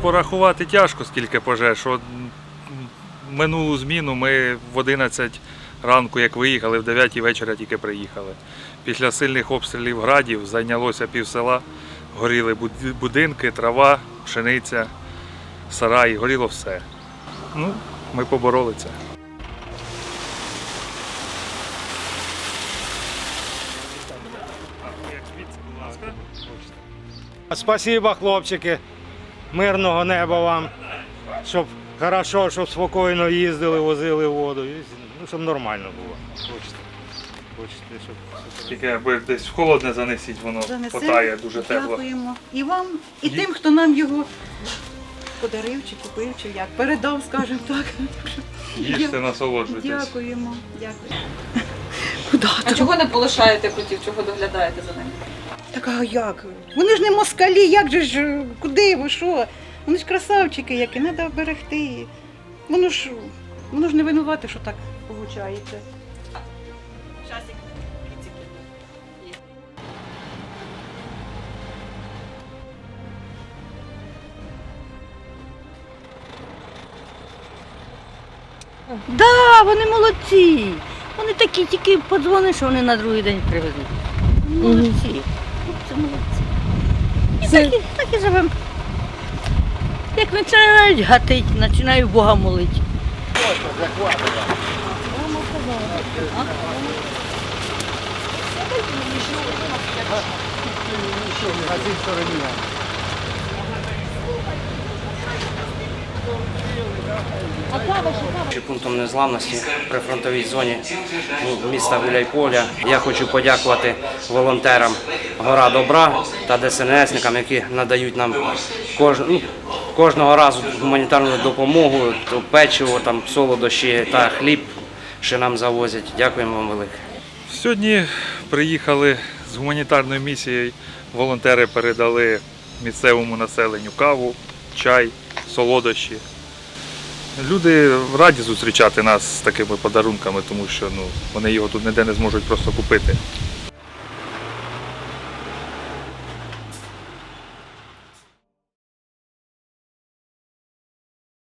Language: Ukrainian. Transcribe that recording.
порахувати тяжко, скільки пожеж. От, минулу зміну ми в 11 ранку, як виїхали, в 9 вечора тільки приїхали. Після сильних обстрілів градів зайнялося пів села, горіли будинки, трава, пшениця, сараї, горіло все. Ну, ми побороли це. Спасибо, хлопчики. Мирного неба вам. Щоб хорошо, щоб спокійно їздили, возили воду. Ну, щоб нормально було. Хочете. Хочете, щоб. Тільки якби десь в холодне занесіть, воно Занесемо. потає дуже тепло. Дякуємо. І вам, і тим, хто нам його подарив чи купив, чи як передав, скажімо так. Їжте, насолоджуйтесь. Дякуємо. Дякую. Куди А чого не полишаєте котів, чого доглядаєте за ними? Так а як? Вони ж не москалі, як же ж, куди ви, що? Вони ж красавчики, які треба берегти. Воно ж, воно ж не винувати, що так виходить. Да, вони молодці. Вони такі тільки подзвониш, що вони на другий день привезуть. Молодці. І так, і- так і живемо. Як починають гатить, починаю Бога молити. Чи пунктом незламності при фронтовій зоні ну, міста Гуляйполя. Я хочу подякувати волонтерам Гора Добра та ДСНСникам, які надають нам ну, кожного разу гуманітарну допомогу, печиво, там, солодощі та хліб, що нам завозять. Дякуємо вам велике. Сьогодні приїхали з гуманітарною місією. Волонтери передали місцевому населенню каву, чай, солодощі. Люди раді зустрічати нас з такими подарунками, тому що ну, вони його тут ніде не зможуть просто купити.